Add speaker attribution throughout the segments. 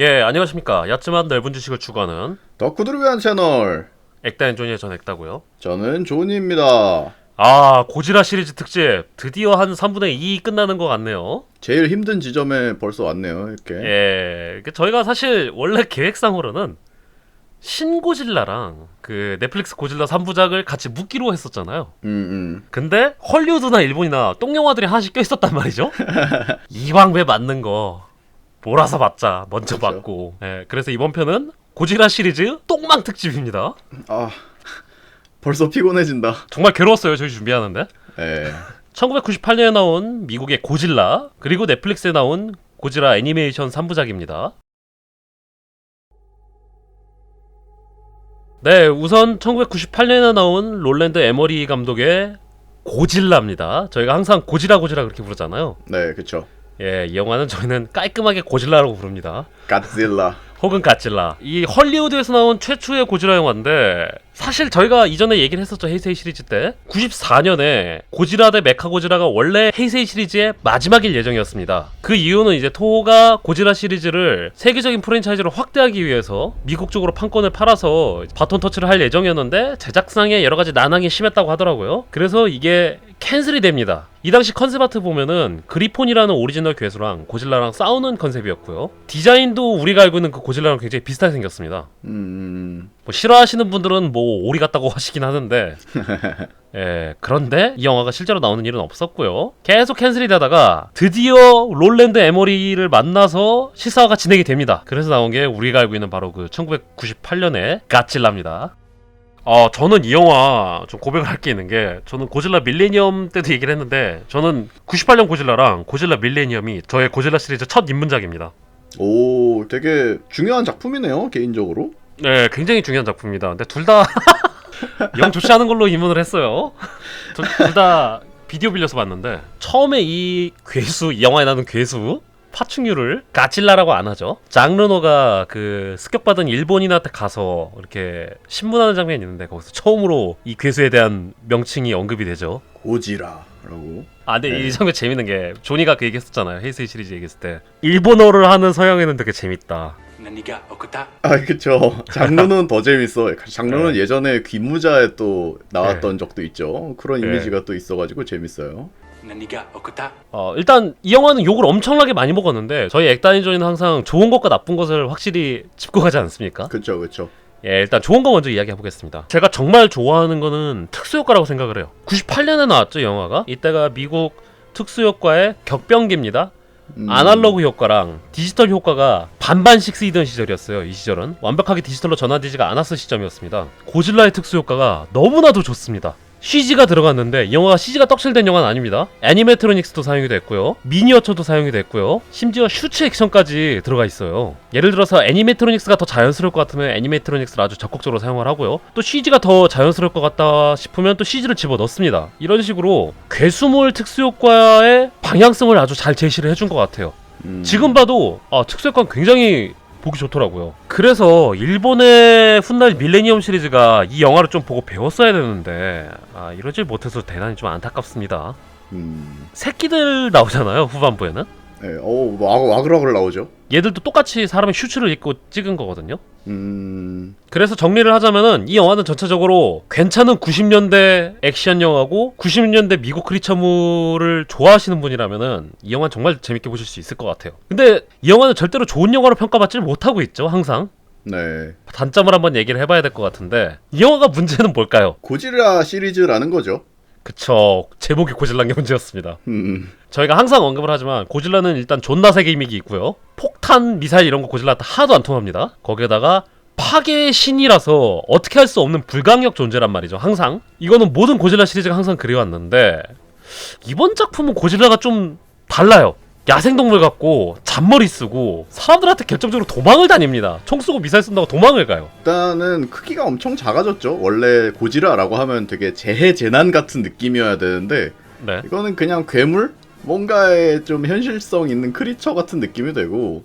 Speaker 1: 예, 안녕하십니까. 야쯤한 넓은 지식을 추구하는
Speaker 2: 덕후들을 위한 채널
Speaker 1: 액다앤존이의 전 액다고요.
Speaker 2: 저는 조니입니다
Speaker 1: 아, 고지라 시리즈 특집 드디어 한 3분의 2 끝나는 것 같네요.
Speaker 2: 제일 힘든 지점에 벌써 왔네요 이렇게
Speaker 1: 예, 그 저희가 사실 원래 계획상으로는 신고질라랑 그 넷플릭스 고질라 3부작을 같이 묶기로 했었잖아요.
Speaker 2: 음, 음.
Speaker 1: 근데 헐리우드나 일본이나 똥영화들이 하나씩 껴 있었단 말이죠. 이왕 왜 맞는 거 몰아서 맞자 먼저
Speaker 2: 그렇죠.
Speaker 1: 맞고. 예, 그래서 이번 편은 고지라 시리즈 똥망 특집입니다.
Speaker 2: 아 벌써 피곤해진다.
Speaker 1: 정말 괴로웠어요 저희 준비하는데.
Speaker 2: 예.
Speaker 1: 1998년에 나온 미국의 고질라 그리고 넷플릭스에 나온 고질라 애니메이션 3부작입니다. 네 우선 1998년에 나온 롤랜드 에머리 감독의 고질라입니다. 저희가 항상 고지라 고지라 그렇게 부르잖아요.
Speaker 2: 네, 그쵸
Speaker 1: 예, 이 영화는 저희는 깔끔하게 고질라라고 부릅니다
Speaker 2: 갓질라
Speaker 1: 혹은 가찔라. 이 헐리우드에서 나온 최초의 고지라 영화인데 사실 저희가 이전에 얘기를 했었죠 헤이세이 시리즈 때 94년에 고지라 대 메카 고지라가 원래 헤이세이 시리즈의 마지막일 예정이었습니다. 그 이유는 이제 토호가 고지라 시리즈를 세계적인 프랜차이즈로 확대하기 위해서 미국 쪽으로 판권을 팔아서 바톤 터치를 할 예정이었는데 제작상에 여러 가지 난항이 심했다고 하더라고요. 그래서 이게 캔슬이 됩니다. 이 당시 컨셉 아트 보면은 그리폰이라는 오리지널 괴수랑 고질라랑 싸우는 컨셉이었고요. 디자인도 우리가 알고 있는 그 고질라랑 굉장히 비슷하게 생겼습니다.
Speaker 2: 음
Speaker 1: 뭐 싫어하시는 분들은 뭐 오리 같다고 하시긴 하는데. 예 그런데 이 영화가 실제로 나오는 일은 없었고요. 계속 캔슬이 되다가 드디어 롤랜드 에머리를 만나서 시사가 진행이 됩니다. 그래서 나온 게 우리가 알고 있는 바로 그 1998년의 가찔라입니다. 어 저는 이 영화 좀 고백을 할 게 있는 게 저는 고질라 밀레니엄 때도 얘기를 했는데 저는 98년 고질라랑 고질라 밀레니엄이 저의 고질라 시리즈 첫 입문작입니다.
Speaker 2: 오 되게 중요한 작품이네요 개인적으로
Speaker 1: 네, 굉장히 중요한 작품입니다. 근데 둘 다 영 좋지 않은 걸로 입문을 했어요. 둘 다 비디오 빌려서 봤는데 처음에 이 괴수 이 영화에 나오는 괴수 파충류를 가찔라라고 안 하죠. 장르노가 그 습격받은 일본인한테 가서 이렇게 신문하는 장면이 있는데 거기서 처음으로 이 괴수에 대한 명칭이 언급이 되죠.
Speaker 2: 고지라라고
Speaker 1: 아, 근데
Speaker 2: 네.
Speaker 1: 이 장면 재밌는 게 조니가 그 얘기했었잖아요. 헤이세이 시리즈 얘기했을 때 일본어를 하는 서양에는 되게 재밌다.
Speaker 3: 何が起こった
Speaker 2: 아 그쵸 장르는 더 재밌어 장르는
Speaker 1: 네.
Speaker 2: 예전에 귀무자에 또 나왔던 적도 있죠 그런
Speaker 1: 네.
Speaker 2: 이미지가 또 있어가지고 재밌어요
Speaker 3: 何が起こった
Speaker 1: 어, 일단 이 영화는 욕을 엄청나게 많이 먹었는데 저희 액다인조이는 항상 좋은 것과 나쁜 것을 확실히 짚고 가지 않습니까?
Speaker 2: 그쵸 그쵸
Speaker 1: 예, 일단 좋은 거 먼저 이야기해 보겠습니다. 제가 정말 좋아하는 거는 특수효과라고 생각을 해요. 98년에 나왔죠, 이 영화가. 이때가 미국 특수효과의 격변기입니다.
Speaker 2: 음,
Speaker 1: 아날로그 효과랑 디지털 효과가 반반씩 쓰이던 시절이었어요. 이 시절은 완벽하게 디지털로 전환되지가 않았을 시점이었습니다. 고질라의 특수 효과가 너무나도 좋습니다. CG가 들어갔는데 이 영화가 CG가 떡칠된 영화는 아닙니다. 애니메트로닉스도 사용이 됐고요. 미니어처도 사용이 됐고요. 심지어 슈츠 액션까지 들어가 있어요. 예를 들어서 애니메트로닉스가 더 자연스러울 것 같으면 애니메트로닉스를 아주 적극적으로 사용을 하고요. 또 CG가 더 자연스러울 것 같다 싶으면 또 CG를 집어 넣습니다. 이런 식으로 괴수몰 특수 효과의 방향성을 아주 잘 제시를 해준 것 같아요.
Speaker 2: 음,
Speaker 1: 지금 봐도 아, 특수효과는 굉장히 보기 좋더라고요. 그래서 일본의 훗날 밀레니엄 시리즈가 이 영화를 좀 보고 배웠어야 되는데 아, 이러질 못해서 대단히 좀 안타깝습니다.
Speaker 2: 음,
Speaker 1: 새끼들 나오잖아요 후반부에는.
Speaker 2: 네, 어 와- 와글와글 나오죠
Speaker 1: 얘들도 똑같이 사람의 슈츠를 입고 찍은 거거든요.
Speaker 2: 음
Speaker 1: 그래서 정리를 하자면은 이 영화는 전체적으로 괜찮은 90년대 액션 영화고 90년대 미국 크리처물을 좋아하시는 분이라면은 이 영화 는 정말 재밌게 보실 수 있을 것 같아요. 근데 이 영화는 절대로 좋은 영화로 평가받지를 못하고 있죠, 항상.
Speaker 2: 네.
Speaker 1: 단점을 한번 얘기를 해봐야 될 것 같은데 이 영화가 문제는 뭘까요?
Speaker 2: 고지라 시리즈라는 거죠.
Speaker 1: 그쵸 제목이 고질란 게 문제였습니다.
Speaker 2: 음,
Speaker 1: 저희가 항상 언급을 하지만 고질라는 일단 존나 세계 이미기 있고요. 폭탄, 미사일 이런 거 고질라한테 하나도 안 통합니다. 거기에다가 파괴의 신이라서 어떻게 할 수 없는 불강력 존재란 말이죠. 항상 이거는 모든 고질라 시리즈가 항상 그래왔는데 이번 작품은 고질라가 좀 달라요. 야생동물 같고 잔머리 쓰고 사람들한테 결정적으로 도망을 다닙니다. 총 쏘고 미사일 쏜다고 도망을 가요.
Speaker 2: 일단은 크기가 엄청 작아졌죠. 원래 고지라라고 하면 되게 재해 재난 같은 느낌이어야 되는데
Speaker 1: 네.
Speaker 2: 이거는 그냥 괴물 뭔가에 좀 현실성 있는 크리처 같은 느낌이 되고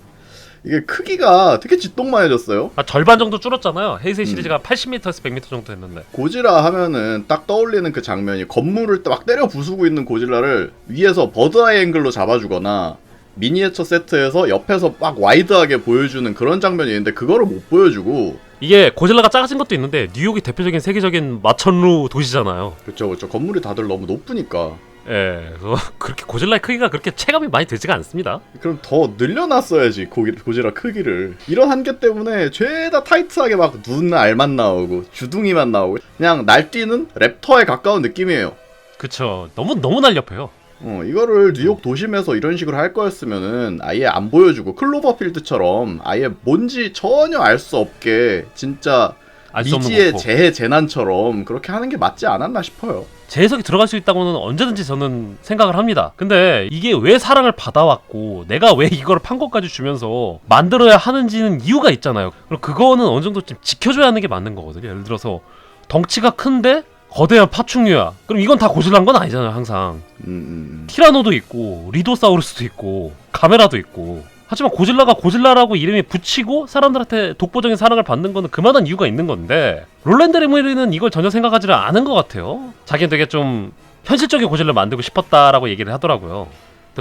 Speaker 2: 이게 크기가 되게 쥐똥만해졌어요.
Speaker 1: 아, 절반 정도 줄었잖아요. 헤이세이 시리즈가 80m에서 100m 정도 했는데.
Speaker 2: 고지라 하면은 딱 떠올리는 그 장면이 건물을 막 때려 부수고 있는 고질라를 위에서 버드아이 앵글로 잡아주거나 미니어처 세트에서 옆에서 막 와이드하게 보여주는 그런 장면이 있는데 그거를 못 보여주고
Speaker 1: 이게 고질라가 작아진 것도 있는데 뉴욕이 대표적인 세계적인 마천루 도시잖아요.
Speaker 2: 그쵸 그쵸 건물이 다들 너무 높으니까
Speaker 1: 예, 그래서 그렇게 고질라의 크기가 그렇게 체감이 많이 되지가 않습니다.
Speaker 2: 그럼 더 늘려놨어야지 고기, 고지라 크기를 이런 한계 때문에 죄다 타이트하게 막 눈 알만 나오고 주둥이만 나오고 그냥 날뛰는 랩터에 가까운 느낌이에요
Speaker 1: 그쵸. 너무 너무 날렵해요.
Speaker 2: 어, 이거를 뉴욕 도심에서 이런 식으로 할 거였으면은 아예 안 보여주고 클로버필드처럼 아예 뭔지 전혀 알 수 없게 진짜
Speaker 1: 알수 없는
Speaker 2: 미지의
Speaker 1: 공포.
Speaker 2: 재해 재난처럼 그렇게 하는 게 맞지 않았나 싶어요.
Speaker 1: 제 해석이 들어갈 수 있다고는 언제든지 저는 생각을 합니다. 근데 이게 왜 사랑을 받아왔고 내가 왜 이걸 판 것까지 주면서 만들어야 하는지는 이유가 있잖아요. 그럼 그거는 어느 정도 좀 지켜줘야 하는 게 맞는 거거든요. 예를 들어서 덩치가 큰데 거대한 파충류야. 그럼 이건 다 고질란 건 아니잖아요. 항상
Speaker 2: 음, 음,
Speaker 1: 티라노도 있고 리도사우루스도 있고 카메라도 있고 하지만 고질라가 고질라라고 이름이 붙이고 사람들한테 독보적인 사랑을 받는 거는 그만한 이유가 있는 건데 롤랜드 레무리는 이걸 전혀 생각하지를 않은 것 같아요. 자기는 되게 좀 현실적인 고질라 만들고 싶었다라고 얘기를 하더라고요.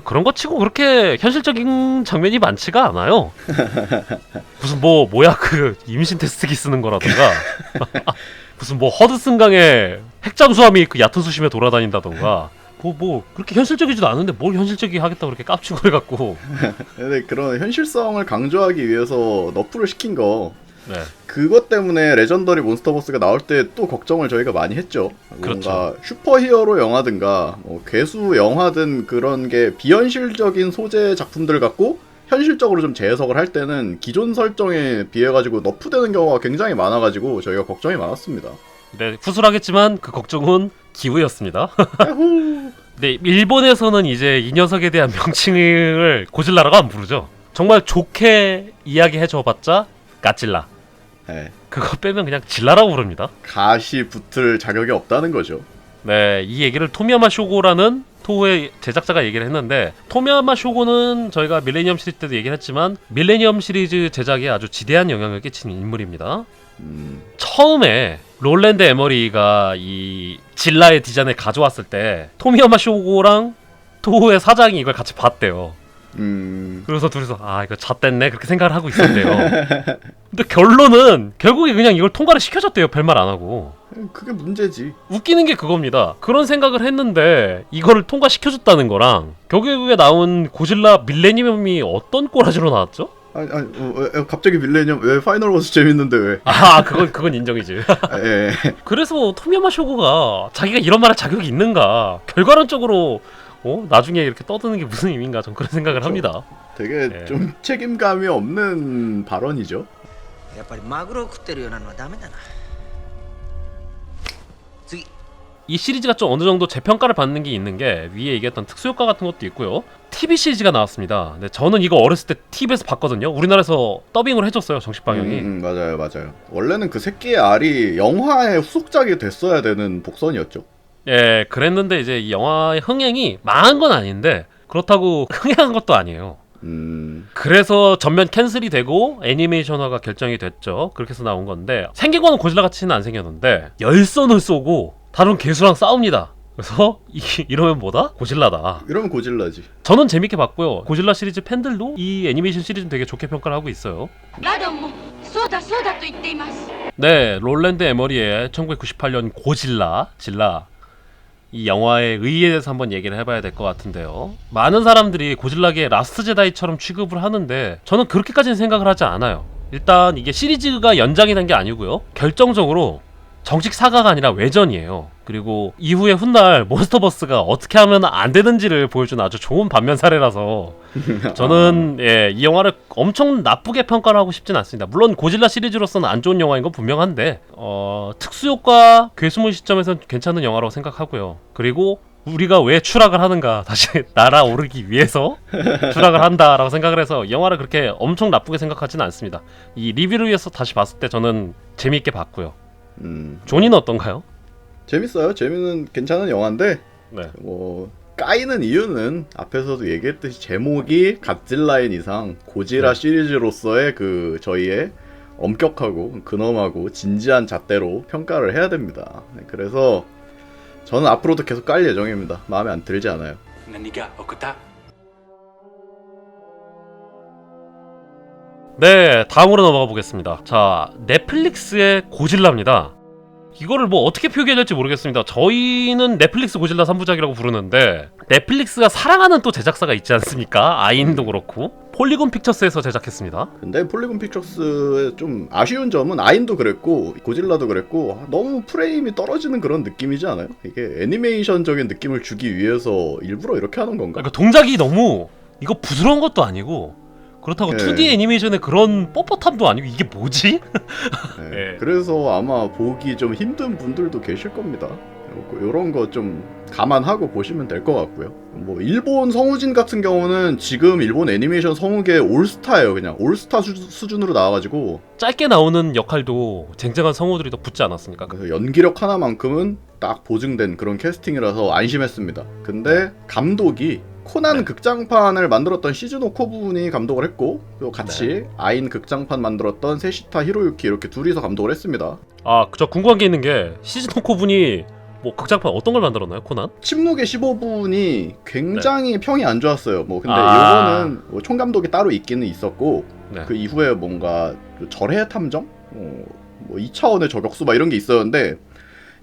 Speaker 1: 그런 거 치고 그렇게 현실적인 장면이 많지가 않아요. 무슨 뭐 뭐야 그 임신 테스트기 쓰는 거라던가. 무슨 뭐 허드슨 강에 핵잠수함이 그 얕은 수심에 돌아다닌다던가 뭐, 뭐 그렇게 현실적이지도 않은데 뭘 현실적이 하겠다고 그렇게 해갖고
Speaker 2: 음. 근데 그런 현실성을 강조하기 위해서 너프를 시킨 거
Speaker 1: 네
Speaker 2: 그것 때문에 레전더리 몬스터버스가 나올 때 또 걱정을 저희가 많이 했죠.
Speaker 1: 그렇죠.
Speaker 2: 뭔가 슈퍼히어로 영화든가 뭐 괴수 영화든 그런 게 비현실적인 소재 작품들 갖고 현실적으로 좀 재해석을 할 때는 기존 설정에 비해 가지고 너프되는 경우가 굉장히 많아 가지고 저희가 걱정이 많았습니다.
Speaker 1: 네, 후술하겠지만 그 걱정은 기우였습니다. 네, 일본에서는 이제 이 녀석에 대한 명칭을 고질라라고 안 부르죠. 정말 좋게 이야기해줘봤자 까찔라.
Speaker 2: 네,
Speaker 1: 그거 빼면 그냥 질라라고 부릅니다.
Speaker 2: 가시 붙을 자격이 없다는 거죠.
Speaker 1: 네, 이 얘기를 토미야마 쇼고라는 토우의 제작자가 얘기를 했는데 토미야마 쇼고는 저희가 밀레니엄 시리즈 때도 얘기를 했지만 밀레니엄 시리즈 제작에 아주 지대한 영향을 끼친 인물입니다.
Speaker 2: 음,
Speaker 1: 처음에 롤랜드 에머리가 이 질라의 디자인을 가져왔을 때 토미야마 쇼고랑 토우의 사장이 이걸 같이 봤대요.
Speaker 2: 음,
Speaker 1: 그래서 둘이서 아 이거 잣됐네 그렇게 생각을 하고 있었대요. 근데 결론은 결국에 그냥 이걸 통과를 시켜줬대요. 별말 안 하고.
Speaker 2: 그게 문제지.
Speaker 1: 웃기는 게 그겁니다. 그런 생각을 했는데 이거를 통과시켜줬다는 거랑 결국에 나온 고질라 밀레니엄이 어떤 꼬라지로 나왔죠?
Speaker 2: 아니, 아니 어, 어, 갑자기 밀레니엄 왜 파이널 워스 재밌는데 왜?
Speaker 1: 아 그건 그건 인정이지.
Speaker 2: 아, 예.
Speaker 1: 그래서 토미야마 쇼고가 자기가 이런 말할 자격이 있는가 결과론적으로 어 나중에 이렇게 떠드는 게 무슨 의미인가 전 그런 생각을
Speaker 2: 그렇죠.
Speaker 1: 합니다.
Speaker 2: 되게
Speaker 1: 예.
Speaker 2: 좀 책임감이 없는 발언이죠.
Speaker 4: やっぱりマグロを食ってるようなのはダメだな次
Speaker 1: 이 시리즈가 좀 어느 정도 재평가를 받는 게 있는 게 위에 얘기했던 특수효과 같은 것도 있고요. TV 시리즈가 나왔습니다. 근데 저는 이거 어렸을 때 TV에서 봤거든요. 우리나라에서 더빙을 해줬어요 정식 방영이.
Speaker 2: 음, 음, 맞아요, 맞아요. 원래는 그 새끼의 알이 영화의 후속작이 됐어야 되는 복선이었죠.
Speaker 1: 예, 그랬는데 이제 이 영화의 흥행이 망한 건 아닌데 그렇다고 흥행한 것도 아니에요.
Speaker 2: 음,
Speaker 1: 그래서 전면 캔슬이 되고 애니메이션화가 결정이 됐죠. 그렇게 해서 나온 건데 생긴 거는 고질라 같이는 안 생겼는데 열선을 쏘고 다른 개수랑 싸웁니다. 그래서 이, 이러면 뭐다? 고질라다.
Speaker 2: 이러면 고질라지.
Speaker 1: 저는 재밌게 봤고요. 고질라 시리즈 팬들도 이 애니메이션 시리즈는 되게 좋게 평가를 하고 있어요.
Speaker 5: ラドンもそうだそうだと言っています
Speaker 1: 네, 롤랜드 에머리의 1998년 고질라, 질라 이 영화의 의의에 대해서 한번 얘기를 해봐야 될 것 같은데요. 많은 사람들이 고질라계 라스트 제다이처럼 취급을 하는데 저는 그렇게까지는 생각을 하지 않아요. 일단 이게 시리즈가 연장이 된 게 아니고요. 결정적으로 정식 사가가 아니라 외전이에요. 그리고 이후에 훗날 몬스터버스가 어떻게 하면 안 되는지를 보여준 아주 좋은 반면 사례라서 저는 예, 이 영화를 엄청 나쁘게 평가를 하고 싶진 않습니다. 물론 고질라 시리즈로서는 안 좋은 영화인 건 분명한데 어, 특수효과 괴수물 시점에서는 괜찮은 영화라고 생각하고요. 그리고 우리가 왜 추락을 하는가 다시 날아오르기 위해서 추락을 한다라고 생각을 해서 영화를 그렇게 엄청 나쁘게 생각하지는 않습니다. 이 리뷰를 위해서 다시 봤을 때 저는 재미있게 봤고요.
Speaker 2: 음,
Speaker 1: 존이는 어떤가요?
Speaker 2: 재밌어요. 재밌는 괜찮은 영화인데
Speaker 1: 네.
Speaker 2: 뭐 까이는 이유는 앞에서도 얘기했듯이 제목이 갓질라인 이상 고지라
Speaker 1: 네.
Speaker 2: 시리즈로서의 그 저희의 엄격하고 근엄하고 진지한 잣대로 평가를 해야 됩니다. 네, 그래서 저는 앞으로도 계속 깔 예정입니다. 마음에 안 들지 않아요.
Speaker 1: 네, 다음으로 넘어가 보겠습니다. 자, 넷플릭스의 고질라입니다. 이거를 뭐 어떻게 표기해야 될지 모르겠습니다. 저희는 넷플릭스 고질라 3부작이라고 부르는데 넷플릭스가 사랑하는 또 제작사가 있지 않습니까? 아인도 그렇고 폴리곤 픽처스에서 제작했습니다.
Speaker 2: 근데 폴리곤 픽처스의 좀 아쉬운 점은 아인도 그랬고 고질라도 그랬고 너무 프레임이 떨어지는 그런 느낌이지 않아요? 이게 애니메이션적인 느낌을 주기 위해서 일부러 이렇게 하는 건가?
Speaker 1: 그러니까 동작이 너무 이거 부드러운 것도 아니고 그렇다고
Speaker 2: 네.
Speaker 1: 2D 애니메이션의 그런 뻣뻣함도 아니고 이게 뭐지?
Speaker 2: 네.
Speaker 1: 예.
Speaker 2: 그래서 아마 보기 좀 힘든 분들도 계실 겁니다. 이런 거 좀 감안하고 보시면 될 것 같고요. 뭐 일본 성우진 같은 경우는 지금 일본 애니메이션 성우계 올스타예요. 그냥 올스타 수, 수준으로 나와가지고
Speaker 1: 짧게 나오는 역할도 쟁쟁한 성우들이 더 붙지 않았습니까?
Speaker 2: 그래서 연기력 하나만큼은 딱 보증된 그런 캐스팅이라서 안심했습니다. 근데 감독이 코난
Speaker 1: 네.
Speaker 2: 극장판을 만들었던 시즈노 코분이 감독을 했고 그리고 같이
Speaker 1: 네.
Speaker 2: 아인 극장판 만들었던 세시타 히로유키 이렇게 둘이서 감독을 했습니다.
Speaker 1: 아, 저 궁금한 게 있는 게 시즈노 코 분이 뭐 극장판 어떤 걸 만들었나요, 코난?
Speaker 2: 침묵의 15분이 굉장히 평이 안 좋았어요. 뭐 근데
Speaker 1: 네. 아.
Speaker 2: 이거는 뭐 총감독이 따로 있기는 있었고
Speaker 1: 네.
Speaker 2: 그 이후에 뭔가 그 절해 탐정, 어, 뭐 2차원의 저격수 막 이런 게 있었는데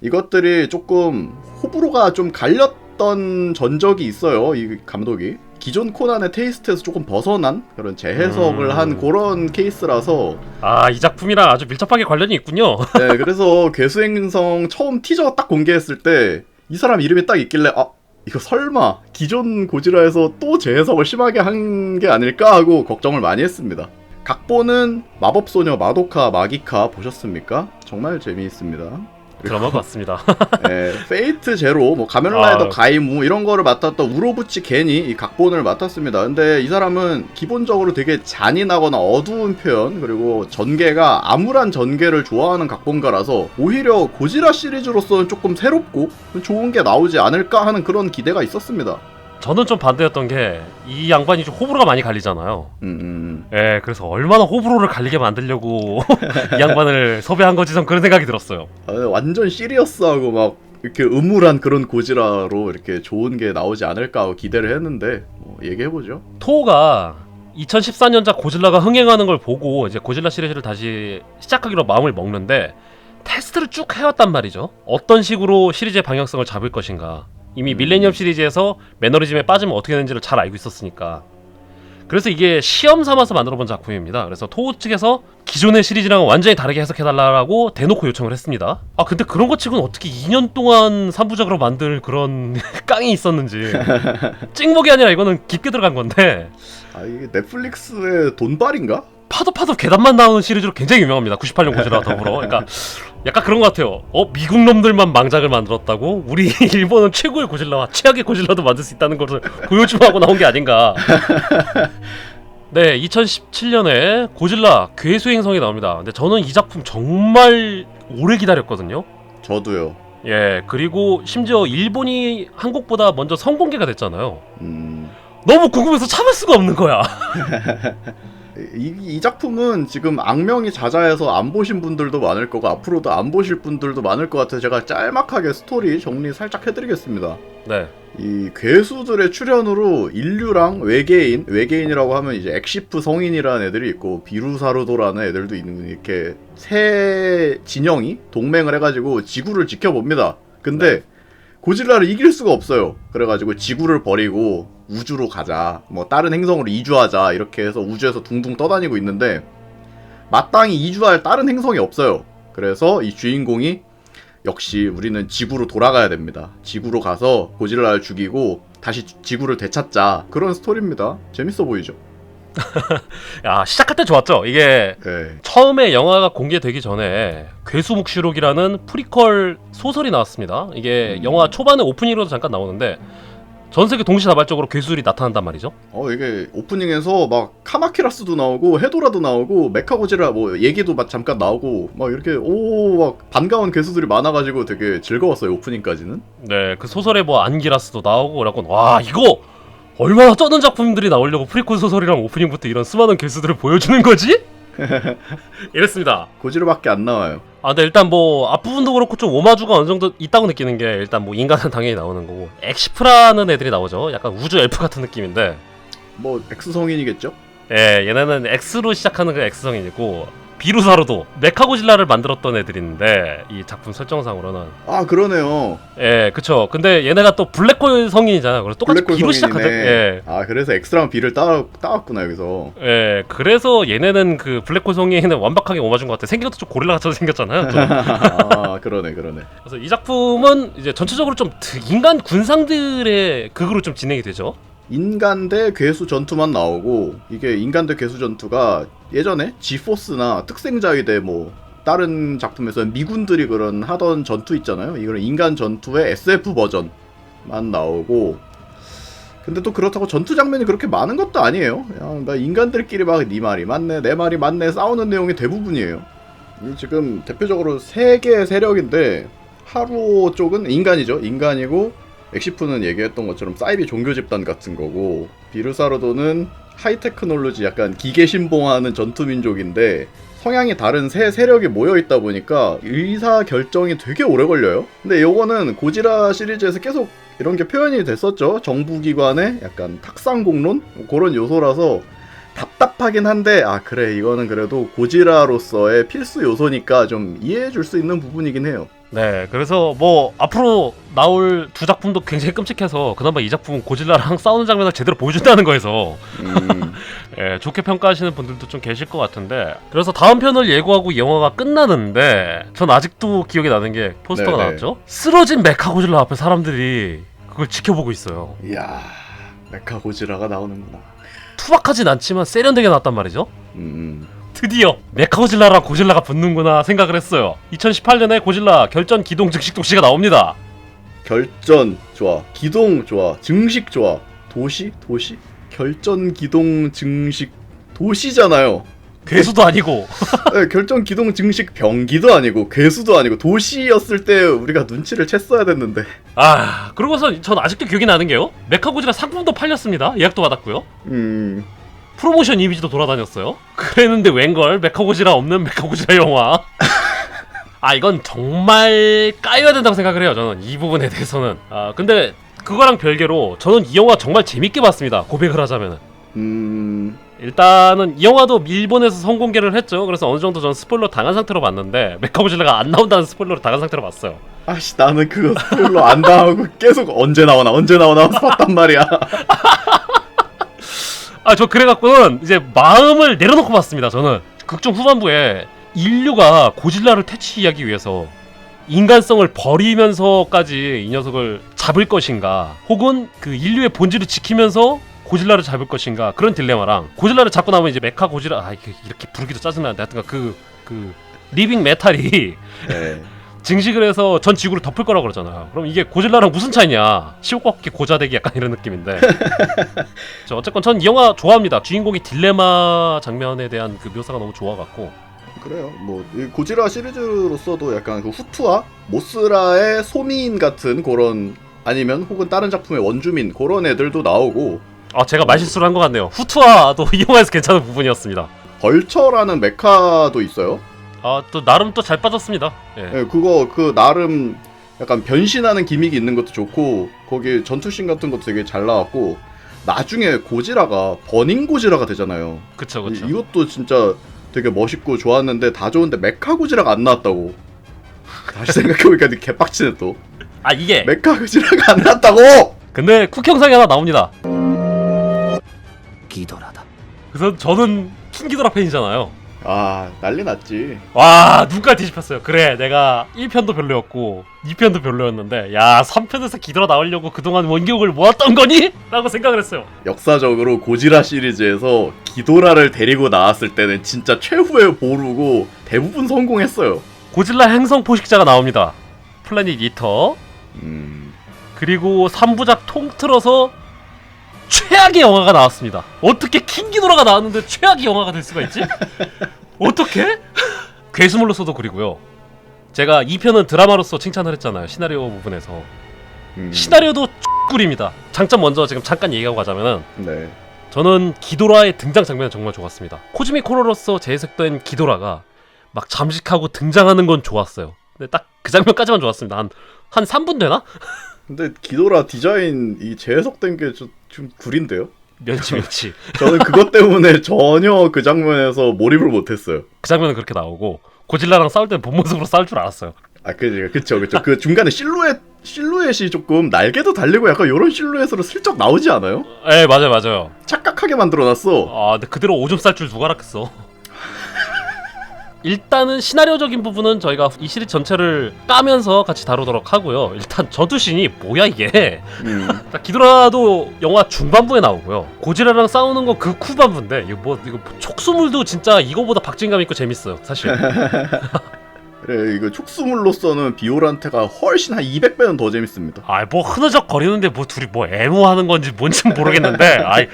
Speaker 2: 이것들이 조금 호불호가 좀 갈렸 던 전적이 있어요. 이 감독이 기존 코난의 테이스트에서 조금 벗어난 그런 재해석을
Speaker 1: 음.
Speaker 2: 한 그런 케이스라서
Speaker 1: 아, 이 작품이랑 아주 밀접하게 관련이 있군요.
Speaker 2: 네, 그래서 괴수행성 처음 티저 딱 공개했을 때 이 사람 이름이 딱 있길래 아 이거 설마 기존 고지라에서 또 재해석을 심하게 한 게 아닐까 하고 걱정을 많이 했습니다. 각본은 마법소녀 마도카 마기카 보셨습니까? 정말 재미있습니다.
Speaker 1: 드라마 봤습니다.
Speaker 2: 네, 페이트 제로, 뭐 가면라이더
Speaker 1: 아.
Speaker 2: 가이무 이런 거를 맡았던 우로부치 겐이 이 각본을 맡았습니다. 근데 이 사람은 기본적으로 되게 잔인하거나 어두운 표현 그리고 전개가 암울한 전개를 좋아하는 각본가라서 오히려 고지라 시리즈로서는 조금 새롭고 좋은 게 나오지 않을까 하는 그런 기대가 있었습니다.
Speaker 1: 저는 좀 반대였던 게 이 양반이 좀 호불호가 많이 갈리잖아요.
Speaker 2: 음, 음,
Speaker 1: 예, 그래서 얼마나 호불호를 갈리게 만들려고 이 양반을 섭외한 거지 좀 그런 생각이 들었어요.
Speaker 2: 아, 완전 시리어스하고 막 이렇게 음울한 그런 고지라로 이렇게 좋은 게 나오지 않을까 하고 기대를 했는데 뭐 얘기해보죠.
Speaker 1: 토가 2014년작 고질라가 흥행하는 걸 보고 이제 고질라 시리즈를 다시 시작하기로 마음을 먹는데 테스트를 쭉 해왔단 말이죠. 어떤 식으로 시리즈의 방향성을 잡을 것인가. 이미
Speaker 2: 음.
Speaker 1: 밀레니엄 시리즈에서 매너리즘에 빠지면 어떻게 되는지를 잘 알고 있었으니까. 그래서 이게 시험 삼아서 만들어본 작품입니다. 그래서 토 측에서 기존의 시리즈랑은 완전히 다르게 해석해달라고 대놓고 요청을 했습니다. 아 근데 그런 것 치고는 어떻게 2년 동안 3부작으로 만들 그런 깡이 있었는지 찍먹이 아니라 이거는 깊게 들어간 건데
Speaker 2: 아 이게 넷플릭스의 돈발인가?
Speaker 1: 파도 파도 계단만 나오는 시리즈로 굉장히 유명합니다. 98년 고지라 더불어. 그러니까 약간 그런 것 같아요. 어 미국 놈들만 망작을 만들었다고? 우리 일본은 최고의 고질라와 최악의 고질라도 만들 수 있다는 것을 보여주고 나온 게 아닌가. 네, 2017년에 고질라 괴수행성이 나옵니다. 근데 저는 이 작품 정말 오래 기다렸거든요.
Speaker 2: 저도요.
Speaker 1: 예, 그리고 심지어 일본이 한국보다 먼저 성공개가 됐잖아요.
Speaker 2: 음,
Speaker 1: 너무 궁금해서 참을 수가 없는 거야.
Speaker 2: 이, 이 작품은 지금 악명이 자자해서 안 보신 분들도 많을 거고 앞으로도 안 보실 분들도 많을 것 같아서 제가 짤막하게 스토리 정리 살짝 해드리겠습니다.
Speaker 1: 네,
Speaker 2: 이 괴수들의 출현으로 인류랑 외계인, 외계인이라고 하면 이제 엑시프 성인이라는 애들이 있고 비루사르도라는 애들도 있는 이렇게 세 진영이 동맹을 해가지고 지구를 지켜봅니다. 근데 고질라를 이길 수가 없어요. 그래가지고 지구를 버리고 우주로 가자, 뭐 다른 행성으로 이주하자 이렇게 해서 우주에서 둥둥 떠다니고 있는데 마땅히 이주할 다른 행성이 없어요. 그래서 이 주인공이 역시 우리는 지구로 돌아가야 됩니다. 지구로 가서 고질라를 죽이고 다시 지- 지구를 되찾자 그런 스토리입니다. 재밌어 보이죠?
Speaker 1: 야 시작할 때 좋았죠. 이게
Speaker 2: 네.
Speaker 1: 처음에 영화가 공개되기 전에 괴수묵시록이라는 프리퀄 소설이 나왔습니다. 이게
Speaker 2: 음.
Speaker 1: 영화 초반에 오프닝으로도 잠깐 나오는데 전 세계 동시다발적으로 괴수들이 나타난단 말이죠.
Speaker 2: 어 이게 오프닝에서 막 카마키라스도 나오고 헤도라도 나오고 메카고지라 뭐 얘기도 막 잠깐 나오고 막 이렇게 오 막 반가운 괴수들이 많아가지고 되게 즐거웠어요 오프닝까지는.
Speaker 1: 네, 그 소설에 뭐 안기라스도 나오고 그래갖고 와 이거 얼마나 쩌는 작품들이 나오려고 프리퀄 소설이랑 오프닝부터 이런 수많은 괴수들을 보여주는 거지? 이랬습니다.
Speaker 2: 고지라밖에 안 나와요.
Speaker 1: 아, 근데 일단 뭐 앞부분도 그렇고 좀 오마주가 어느 정도 있다고 느끼는 게 일단 뭐 인간은 당연히 나오는 거고 엑시프라는 애들이 나오죠. 약간 우주 엘프 같은 느낌인데
Speaker 2: 뭐 엑스 성인이겠죠?
Speaker 1: 예, 얘네는 X로 시작하는 그 X성인이고 비루사로도 메카고질라를 만들었던 애들인데 이 작품 설정상으로는
Speaker 2: 아 그러네요.
Speaker 1: 예, 그쵸. 근데 얘네가 또 블랙홀 성인이잖아요. 그래서 똑같이
Speaker 2: 블랙홀
Speaker 1: B로
Speaker 2: 성인이네.
Speaker 1: 시작하죠. 예.
Speaker 2: 아 그래서 X랑 B를 따 따왔구나 여기서.
Speaker 1: 예, 그래서 얘네는 그 블랙홀 성인은 완벽하게 오마준 것 같아. 생긴 것도 좀 고릴라 같이 생겼잖아요. 좀.
Speaker 2: 아 그러네 그러네.
Speaker 1: 그래서 이 작품은 이제 전체적으로 좀 드- 인간 군상들의 극으로 좀 진행이 되죠.
Speaker 2: 인간 대 괴수 전투만 나오고 이게 인간 대 괴수 전투가 예전에 지포스나 특생자위대 뭐 다른 작품에서 미군들이 그런 하던 전투 있잖아요. 이거는 인간 전투의 SF 버전만 나오고 근데 또 그렇다고 전투 장면이 그렇게 많은 것도 아니에요. 그냥 막 인간들끼리 막 네 말이 맞네 내 말이 맞네 싸우는 내용이 대부분이에요. 이 지금 대표적으로 세 개의 세력인데 하루 쪽은 인간이죠. 인간이고 엑시프는 얘기했던 것처럼 사이비 종교 집단 같은 거고 비르사르도는 하이테크놀로지 약간 기계 신봉하는 전투 민족인데 성향이 다른 세 세력이 모여 있다 보니까 의사 결정이 되게 오래 걸려요. 근데 요거는 고지라 시리즈에서 계속 이런 게 표현이 됐었죠. 정부 기관의 약간 탁상 공론 그런 요소라서 답답하긴 한데 아 그래 이거는 그래도 고지라로서의 필수 요소니까 좀 이해해 줄 수 있는 부분이긴 해요.
Speaker 1: 네, 그래서 뭐 앞으로 나올 두 작품도 굉장히 끔찍해서 그나마 이 작품은 고질라랑 싸우는 장면을 제대로 보여준다는 거에서.
Speaker 2: 음,
Speaker 1: 예, 좋게 평가하시는 분들도 좀 계실 것 같은데. 그래서 다음 편을 예고하고 영화가 끝나는데 전 아직도 기억이 나는 게 포스터가
Speaker 2: 네네.
Speaker 1: 나왔죠? 쓰러진 메카 고질라 앞에 사람들이 그걸 지켜보고 있어요.
Speaker 2: 이야 메카 고지라가 나오는구나.
Speaker 1: 투박하진 않지만 세련되게 나왔단 말이죠?
Speaker 2: 음,
Speaker 1: 드디어 메카 고질라랑 고질라가 붙는구나 생각을 했어요. 2018년에 고질라 결전 기동 즉식 도시가 나옵니다.
Speaker 2: 결전 좋아, 기동 좋아, 증식 좋아, 도시? 도시? 결전 기동 증식 도시잖아요.
Speaker 1: 괴수도 아니고.
Speaker 2: 네, 결전 기동 증식 병기도 아니고 괴수도 아니고 도시였을 때 우리가 눈치를 챘어야 됐는데.
Speaker 1: 아 그러고서 전 아직도 기억이 나는 게요. 메카 고질라 상품도 팔렸습니다. 예약도 받았고요.
Speaker 2: 음,
Speaker 1: 프로모션 이미지도 돌아다녔어요. 그랬는데 웬걸 메카고지라 없는 메카고지라 영화. 아 이건 정말 까여야 된다고 생각을 해요. 저는 이 부분에 대해서는. 아 근데 그거랑 별개로 저는 이 영화 정말 재밌게 봤습니다. 고백을 하자면은.
Speaker 2: 음,
Speaker 1: 일단은 이 영화도 일본에서 성공개를 했죠. 그래서 어느 정도 전 스포일러 당한 상태로 봤는데 메카고질라가 안 나온다는 스포일러를 당한 상태로 봤어요.
Speaker 2: 아씨 나는 그거 스포일러 안 당하고 계속 언제 나오나 언제 나오나 봤단 말이야.
Speaker 1: 아 저 그래갖고는 이제 마음을 내려놓고 봤습니다 저는 극중 후반부에 인류가 고질라를 퇴치하기 위해서 인간성을 버리면서까지 이 녀석을 잡을 것인가 혹은 그 인류의 본질을 지키면서 고질라를 잡을 것인가 그런 딜레마랑 고질라를 잡고 나면 이제 메카 고질라 아 이렇게 부르기도 짜증나는데 하여튼 그그 리빙 메탈이
Speaker 2: 네.
Speaker 1: 증식을 해서 전 지구를 덮을 거라고 그러잖아요. 그럼 이게 고질라랑 무슨 차이냐? 시오꺾기 고자대기 약간 이런 느낌인데. 저 어쨌건 전 이 영화 좋아합니다. 주인공이 딜레마 장면에 대한 그 묘사가 너무 좋아갖고.
Speaker 2: 그래요. 뭐이 고지라 시리즈로서도 약간 그 후투와 모스라의 소미인 같은 그런 아니면 혹은 다른 작품의 원주민 그런 애들도 나오고
Speaker 1: 아 제가 말실수를 한 것 같네요. 후투아도 이 영화에서 괜찮은 부분이었습니다.
Speaker 2: 벌처라는 메카도 있어요.
Speaker 1: 아 또 나름 또 잘 빠졌습니다. 예.
Speaker 2: 예, 그거 그 나름 약간 변신하는 기믹이 있는 것도 좋고 거기 전투씬 같은 것도 되게 잘 나왔고 나중에 고지라가 버닝 고지라가 되잖아요.
Speaker 1: 그쵸 그쵸.
Speaker 2: 이- 이것도 진짜 되게 멋있고 좋았는데 다 좋은데 메카 고지라가 안 나왔다고. 다시 생각해보니까 개빡치네 또.
Speaker 1: 아 이게
Speaker 2: 메카 고지라가 안 나왔다고.
Speaker 1: 근데 쿡 영상이 하나 나옵니다.
Speaker 4: 기도라다.
Speaker 1: 그래서 저는 킹기도라 팬이잖아요.
Speaker 2: 아 난리 났지.
Speaker 1: 와 눈깔 뒤집혔어요 그래 내가 1편도 별로였고 2편도 별로였는데 야 3편에서 기들어 나오려고 그동안 원격을 모았던 거니? 라고 생각을 했어요
Speaker 2: 역사적으로 고지라 시리즈에서 기도라를 데리고 나왔을 때는 진짜 최후의 보루고 대부분 성공했어요.
Speaker 1: 고질라 행성 포식자가 나옵니다 플래닛 이터
Speaker 2: 음,
Speaker 1: 그리고 3부작 통틀어서 최악의 영화가 나왔습니다 어떻게 킹기도라가 나왔는데 최악의 영화가 될 수가 있지? 어떻게? 괴수물로서도 그리고요 제가 2편은 드라마로서 칭찬을 했잖아요 시나리오 부분에서
Speaker 2: 음,
Speaker 1: 시나리오도 꿀입니다 장점 먼저 지금 잠깐 얘기하고 가자면은
Speaker 2: 네.
Speaker 1: 저는 기도라의 등장 장면이 정말 좋았습니다. 코즈미 코로로서 재해석된 기도라가 막 잠식하고 등장하는 건 좋았어요. 근데 딱 그 장면까지만 좋았습니다. 한, 한 3분 되나?
Speaker 2: 근데 기도라 디자인 이 재해석된 게 좀 구린데요?
Speaker 1: 면치 면치.
Speaker 2: 저는 그것 때문에 전혀 그 장면에서 몰입을 못했어요.
Speaker 1: 그 장면은 그렇게 나오고 고질라랑 싸울 때는 본 모습으로 싸울 줄 알았어요.
Speaker 2: 아, 그, 그쵸, 그쵸. 그 중간에 실루엣, 실루엣이 조금 날개도 달리고 약간 이런 실루엣으로 슬쩍 나오지 않아요?
Speaker 1: 예 맞아요 맞아요.
Speaker 2: 착각하게 만들어놨어.
Speaker 1: 아 근데 그대로 오줌 쌀 줄 누가 알았겠어. 일단은 시나리오적인 부분은 저희가 이 시리즈 전체를 까면서 같이 다루도록 하고요. 일단 전투신이 뭐야 이게?
Speaker 2: 음.
Speaker 1: 자, 기드라도 영화 중반부에 나오고요. 고지라랑 싸우는 거 그 후반부인데 이거 뭐 이거 촉수물도 진짜 이거보다 박진감 있고 재밌어요. 사실.
Speaker 2: 그래, 이거 촉수물로서는 비올한테가 훨씬 한 200배는 더 재밌습니다.
Speaker 1: 아 뭐 흐느적 거리는데 뭐 둘이 뭐 애무하는 건지 뭔지 모르겠는데 아이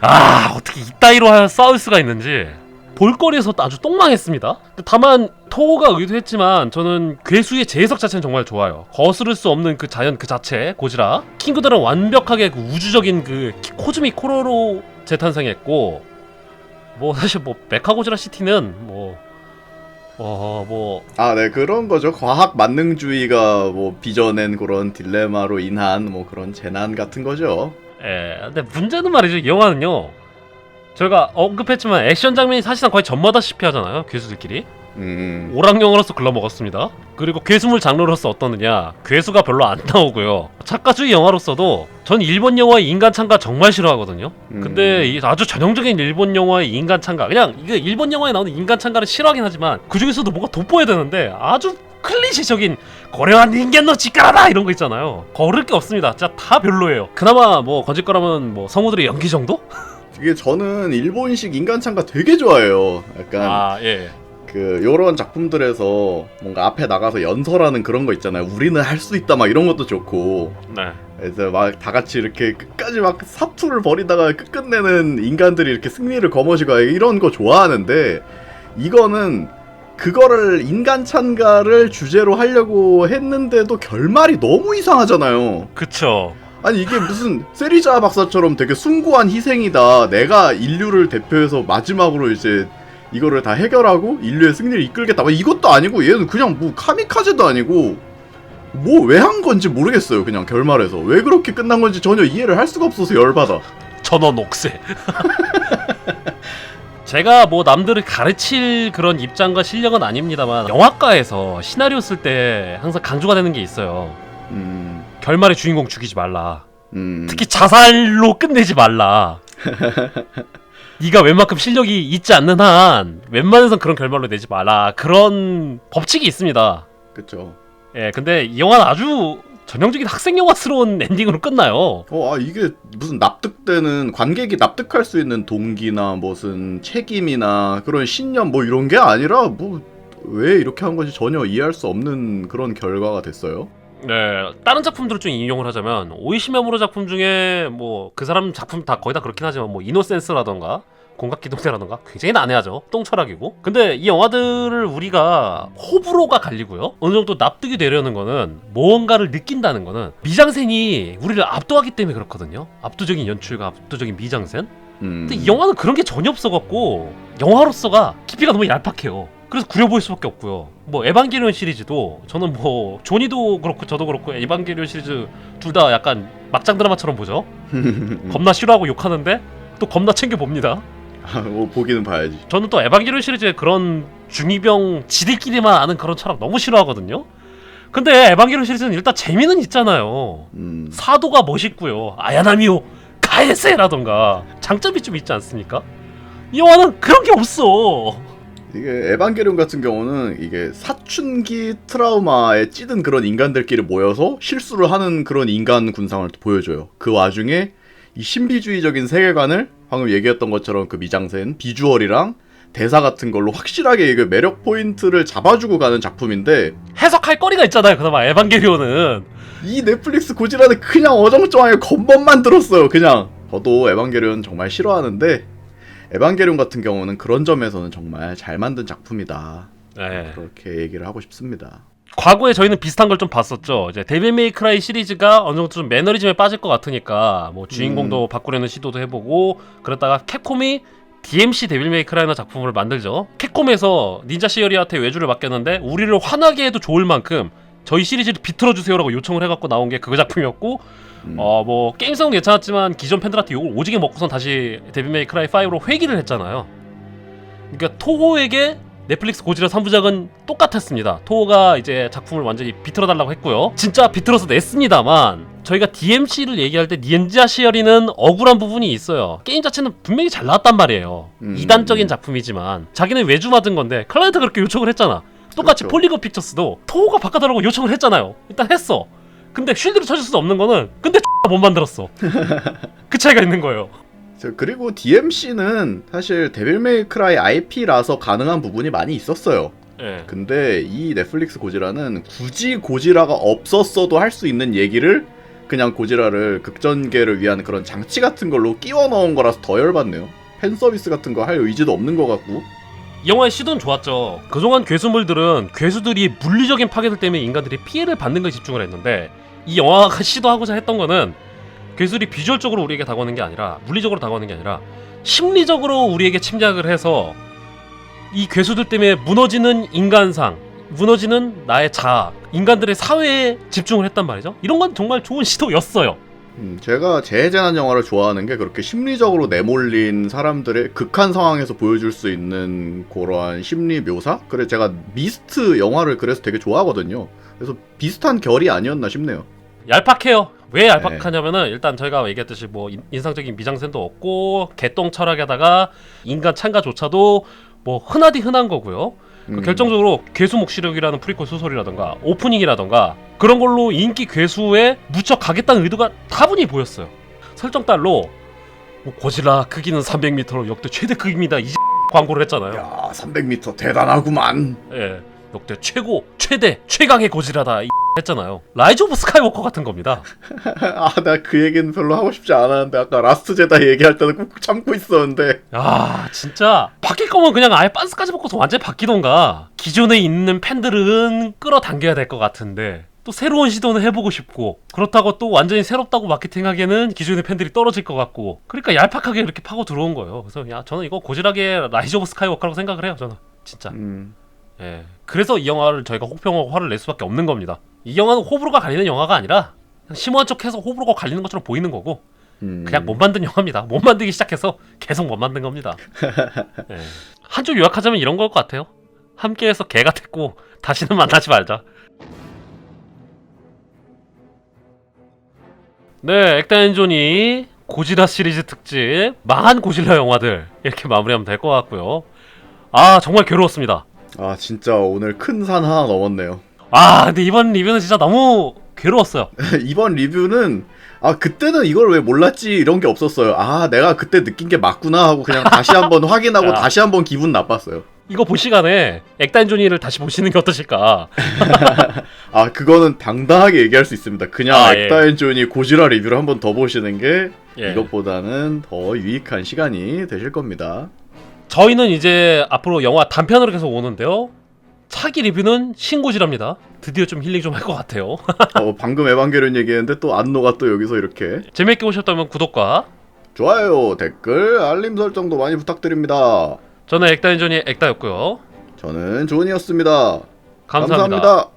Speaker 1: 아 어떻게 이따위로 하- 싸울 수가 있는지 볼거리에서 아주 똥망했습니다. 다만 토호가 의도했지만 저는 괴수의 재해석 자체는 정말 좋아요. 거스를 수 없는 그 자연 그 자체 고지라 킹그들은 완벽하게 그 우주적인 그 키- 코즈미 코로로 재탄생했고 뭐 사실 뭐 메카고지라 시티는 뭐 어 뭐
Speaker 2: 아, 네, 그런 거죠. 과학 만능주의가 뭐 빚어낸 그런 딜레마로 인한 뭐 그런 재난 같은 거죠.
Speaker 1: 예, 근데 문제는 말이죠. 이 영화는요. 저희가 언급했지만 액션 장면이 사실상 거의 전마다시피 하잖아요. 괴수들끼리.
Speaker 2: 음.
Speaker 1: 오락영어로서 글러먹었습니다. 그리고 괴수물 장르로서 어떠느냐. 괴수가 별로 안 나오고요. 작가주의 영화로서도 전 일본 영화의 인간 참가 정말 싫어하거든요. 근데 이 아주 전형적인 일본 영화의 인간 참가. 그냥 이게 일본 영화에 나오는 인간 참가를 싫어하긴 하지만 그 중에서도 뭔가 돋보여야 되는데 아주 클리셰적인 고려한 닌겐노 직가라다 이런 거 있잖아요. 거를 게 없습니다. 진짜 다 별로예요. 그나마 뭐 거짓 거라면 뭐 성우들의 연기 정도?
Speaker 2: 이게 저는 일본식 인간 참가 되게 좋아해요. 약간
Speaker 1: 아 예.
Speaker 2: 그 요런 작품들에서 뭔가 앞에 나가서 연설하는 그런 거 있잖아요. 우리는 할 수 있다 막 이런 것도 좋고.
Speaker 1: 네.
Speaker 2: 그래서 막 다 같이 이렇게 끝까지 막 사투를 벌이다가 끝끝내는 인간들이 이렇게 승리를 거머쥐고 이런 거 좋아하는데 이거는 그거를 인간 참가를 주제로 하려고 했는데도 결말이 너무 이상하잖아요.
Speaker 1: 그쵸.
Speaker 2: 아니 이게 무슨 세리자 박사처럼 되게 숭고한 희생이다. 내가 인류를 대표해서 마지막으로 이제 이거를 다 해결하고 인류의 승리를 이끌겠다. 뭐 이것도 아니고 얘는 그냥 뭐 카미카제도 아니고 뭐 왜 한 건지 모르겠어요. 그냥 결말에서 왜 그렇게 끝난 건지 전혀 이해를 할 수가 없어서 열받아.
Speaker 1: 전원 옥새. 제가 뭐 남들을 가르칠 그런 입장과 실력은 아닙니다만 영화과에서 시나리오 쓸 때 항상 강조가 되는 게 있어요.
Speaker 2: 음,
Speaker 1: 결말에 주인공 죽이지 말라.
Speaker 2: 음,
Speaker 1: 특히 자살로 끝내지 말라. 네가 웬만큼 실력이 있지 않는 한 웬만해선 그런 결말로 내지 마라. 그런 법칙이 있습니다.
Speaker 2: 그쵸.
Speaker 1: 예, 근데 이 영화는 아주 전형적인 학생 영화스러운 엔딩으로 끝나요.
Speaker 2: 어, 아 이게 무슨 납득되는 관객이 납득할 수 있는 동기나 무슨 책임이나 그런 신념 뭐 이런 게 아니라 뭐 왜 이렇게 한 건지 전혀 이해할 수 없는 그런 결과가 됐어요.
Speaker 1: 네, 다른 작품들을 좀 인용을 하자면 오이시마무로 작품 중에 뭐 그 사람 작품 다 거의 다 그렇긴 하지만 뭐 이노센스라던가 공각기동대라던가 굉장히 난해하죠. 똥철학이고. 근데 이 영화들을 우리가 호불호가 갈리고요. 어느 정도 납득이 되려는 거는 무언가를 느낀다는 거는 미장센이 우리를 압도하기 때문에 그렇거든요. 압도적인 연출과 압도적인 미장센.
Speaker 2: 음.
Speaker 1: 근데 이 영화는 그런 게 전혀 없어갖고 영화로서가 깊이가 너무 얄팍해요. 그래서 구려 보일 수밖에 없고요. 뭐 에반게리온 시리즈도 저는 뭐 조니도 그렇고 저도 그렇고 에반게리온 시리즈 둘 다 약간 막장 드라마처럼 보죠. 겁나 싫어하고 욕하는데 또 겁나 챙겨 봅니다.
Speaker 2: 아, 뭐 보기는 봐야지.
Speaker 1: 저는 또 에반게리온 시리즈의 그런 중이병 지들끼리만 아는 그런 철학 너무 싫어하거든요. 근데 에반게리온 시리즈는 일단 재미는 있잖아요.
Speaker 2: 음.
Speaker 1: 사도가 멋있고요. 아야나미오 가에세라던가 장점이 좀 있지 않습니까? 이 영화는 그런 게 없어.
Speaker 2: 이게 에반게리온 같은 경우는 이게 사춘기 트라우마에 찌든 그런 인간들끼리 모여서 실수를 하는 그런 인간 군상을 보여줘요. 그 와중에 이 신비주의적인 세계관을 방금 얘기했던 것처럼 그 미장센 비주얼이랑 대사 같은 걸로 확실하게 이게 매력 포인트를 잡아주고 가는 작품인데
Speaker 1: 해석할 거리가 있잖아요. 그나마 에반게리온은
Speaker 2: 이 넷플릭스 고지라는 그냥 어정쩡하게 겉멋만 들었어요. 그냥 저도 에반게리온 정말 싫어하는데 에반게리온 같은 경우는 그런 점에서는 정말 잘 만든 작품이다.
Speaker 1: 네.
Speaker 2: 그렇게 얘기를 하고 싶습니다.
Speaker 1: 과거에 저희는 비슷한 걸 좀 봤었죠. 이제 데빌 메이크라이 시리즈가 어느 정도 좀 매너리즘에 빠질 것 같으니까 뭐 주인공도 바꾸려는 시도도 해보고 그랬다가 캡콤이 DMC 데빌 메이크라이나 작품을 만들죠. 캡콤에서 닌자 시어리한테 외주를 맡겼는데 우리를 화나게 해도 좋을 만큼 저희 시리즈를 비틀어 주세요라고 요청을 해갖고 나온 게 그 작품이었고
Speaker 2: 음.
Speaker 1: 어뭐 게임성은 괜찮았지만 기존 팬들한테 욕을 오지게 먹고선 다시 데빌 메이 크라이 5로 회귀를 했잖아요. 그러니까 토호에게 넷플릭스 고지라 3부작은 똑같았습니다. 토호가 이제 작품을 완전히 비틀어 달라고 했고요. 진짜 비틀어서 냈습니다만 저희가 DMC를 얘기할 때 니엔자 시어리는 억울한 부분이 있어요. 게임 자체는 분명히 잘 나왔단 말이에요.
Speaker 2: 음.
Speaker 1: 이단적인 작품이지만 자기는 외주 맞은 건데 클라이언트 그렇게 요청을 했잖아. 똑같이
Speaker 2: 그렇죠.
Speaker 1: 폴리곤 픽처스도 토호가 바꿔달라고 요청을 했잖아요. 일단 했어. 근데 쉴드를 쳐줄 수 없는 거는 근데 못 만들었어. 그 차이가 있는 거예요.
Speaker 2: 저- 그리고 DMC는 사실 데빌 메이 크라이 IP라서 가능한 부분이 많이 있었어요.
Speaker 1: 예.
Speaker 2: 근데 이 넷플릭스 고지라는 굳이 고지라가 없었어도 할 수 있는 얘기를 그냥 고지라를 극전계를 위한 그런 장치 같은 걸로 끼워 넣은 거라서 더 열받네요. 팬 서비스 같은 거 할 의지도 없는 것 같고.
Speaker 1: 이 영화의 시도는 좋았죠. 그동안 괴수물들은 괴수들이 물리적인 파괴들 때문에 인간들이 피해를 받는 것에 집중을 했는데 이 영화가 시도하고자 했던 거는 괴수들이 비주얼적으로 우리에게 다가오는 게 아니라 물리적으로 다가오는 게 아니라 심리적으로 우리에게 침략을 해서 이 괴수들 때문에 무너지는 인간상, 무너지는 나의 자아, 인간들의 사회에 집중을 했단 말이죠. 이런 건 정말 좋은 시도였어요.
Speaker 2: 음, 제가 재해재난 영화를 좋아하는 게 그렇게 심리적으로 내몰린 사람들의 극한 상황에서 보여줄 수 있는 그러한 심리 묘사? 그래 제가 미스트 영화를 그래서 되게 좋아하거든요. 그래서 비슷한 결이 아니었나 싶네요.
Speaker 1: 얄팍해요. 왜 얄팍하냐면은 일단 저희가 얘기했듯이 뭐 인- 인상적인 미장센도 없고 개똥 철학에다가 인간 참가조차도 뭐 흔하디 흔한 거고요. 그
Speaker 2: 음.
Speaker 1: 결정적으로 괴수 목시력이라는 프리퀄 소설이라던가 오프닝이라던가 그런 걸로 인기 괴수에 무척 가겠다는 의도가 다분히 보였어요. 설정 딸로 뭐 고질라 크기는 300m로 역대 최대 크기입니다. 이 광고를 했잖아요.
Speaker 2: 야 300m 대단하구만.
Speaker 1: 예. 역대 최고, 최대, 최강의 고질라다 이 했잖아요. 라이즈 오브 스카이워커 같은 겁니다.
Speaker 2: 아 나 그 얘기는 별로 하고 싶지 않았는데 아까 라스트 제다 얘기할 때는 꾹꾹 참고 있었는데
Speaker 1: 야 진짜 바뀔 거면 그냥 아예 빤스까지 벗고서 완전히 바뀌던가 기존에 있는 팬들은 끌어당겨야 될 것 같은데 또 새로운 시도는 해보고 싶고 그렇다고 또 완전히 새롭다고 마케팅하기에는 기존의 팬들이 떨어질 것 같고 그러니까 얄팍하게 이렇게 파고 들어온 거예요 그래서 야 저는 이거 고질하게 라이즈 오브 스카이워커라고 생각을 해요 저는 진짜
Speaker 2: 음.
Speaker 1: 예 그래서 이 영화를 저희가 혹평하고 화를 낼 수밖에 없는 겁니다 이 영화는 호불호가 갈리는 영화가 아니라 그냥 심오한 척해서 호불호가 갈리는 것처럼 보이는 거고
Speaker 2: 음.
Speaker 1: 그냥 못 만든 영화입니다. 못 만들기 시작해서 계속 못 만든 겁니다. 예. 한쪽 요약하자면 이런 걸 것 같아요. 함께해서 개 같았고 다시는 만나지 말자. 네, 액다엔존이 고지라 시리즈 특집 망한 고질라 영화들 이렇게 마무리하면 될 것 같고요. 아 정말 괴로웠습니다.
Speaker 2: 아 진짜 오늘 큰 산 하나 넘었네요.
Speaker 1: 아 근데 이번 리뷰는 진짜 너무 괴로웠어요.
Speaker 2: 이번 리뷰는 아 그때는 이걸 왜 몰랐지 이런 게 없었어요. 아 내가 그때 느낀 게 맞구나 하고 그냥 다시 한번 확인하고
Speaker 1: 야.
Speaker 2: 다시 한번 기분 나빴어요.
Speaker 1: 이거 볼 시간에 액다엔존이를 다시 보시는 게 어떠실까?
Speaker 2: 아 그거는 당당하게 얘기할 수 있습니다. 그냥
Speaker 1: 아, 예.
Speaker 2: 액다앤존이 고지라 리뷰를 한번 더 보시는 게
Speaker 1: 예.
Speaker 2: 이것보다는 더 유익한 시간이 되실 겁니다.
Speaker 1: 저희는 이제 앞으로 영화 단편으로 계속 오는데요. 차기 리뷰는 신고지랍니다. 드디어 좀 힐링 좀 할 것 같아요.
Speaker 2: 어, 방금 에반게리온 얘기했는데 또 안노가 또 여기서 이렇게
Speaker 1: 재밌게 보셨다면 구독과
Speaker 2: 좋아요, 댓글, 알림 설정도 많이 부탁드립니다.
Speaker 1: 저는 액다인전이 액다였고요.
Speaker 2: 저는 존이었습니다
Speaker 1: 감사합니다.
Speaker 2: 감사합니다.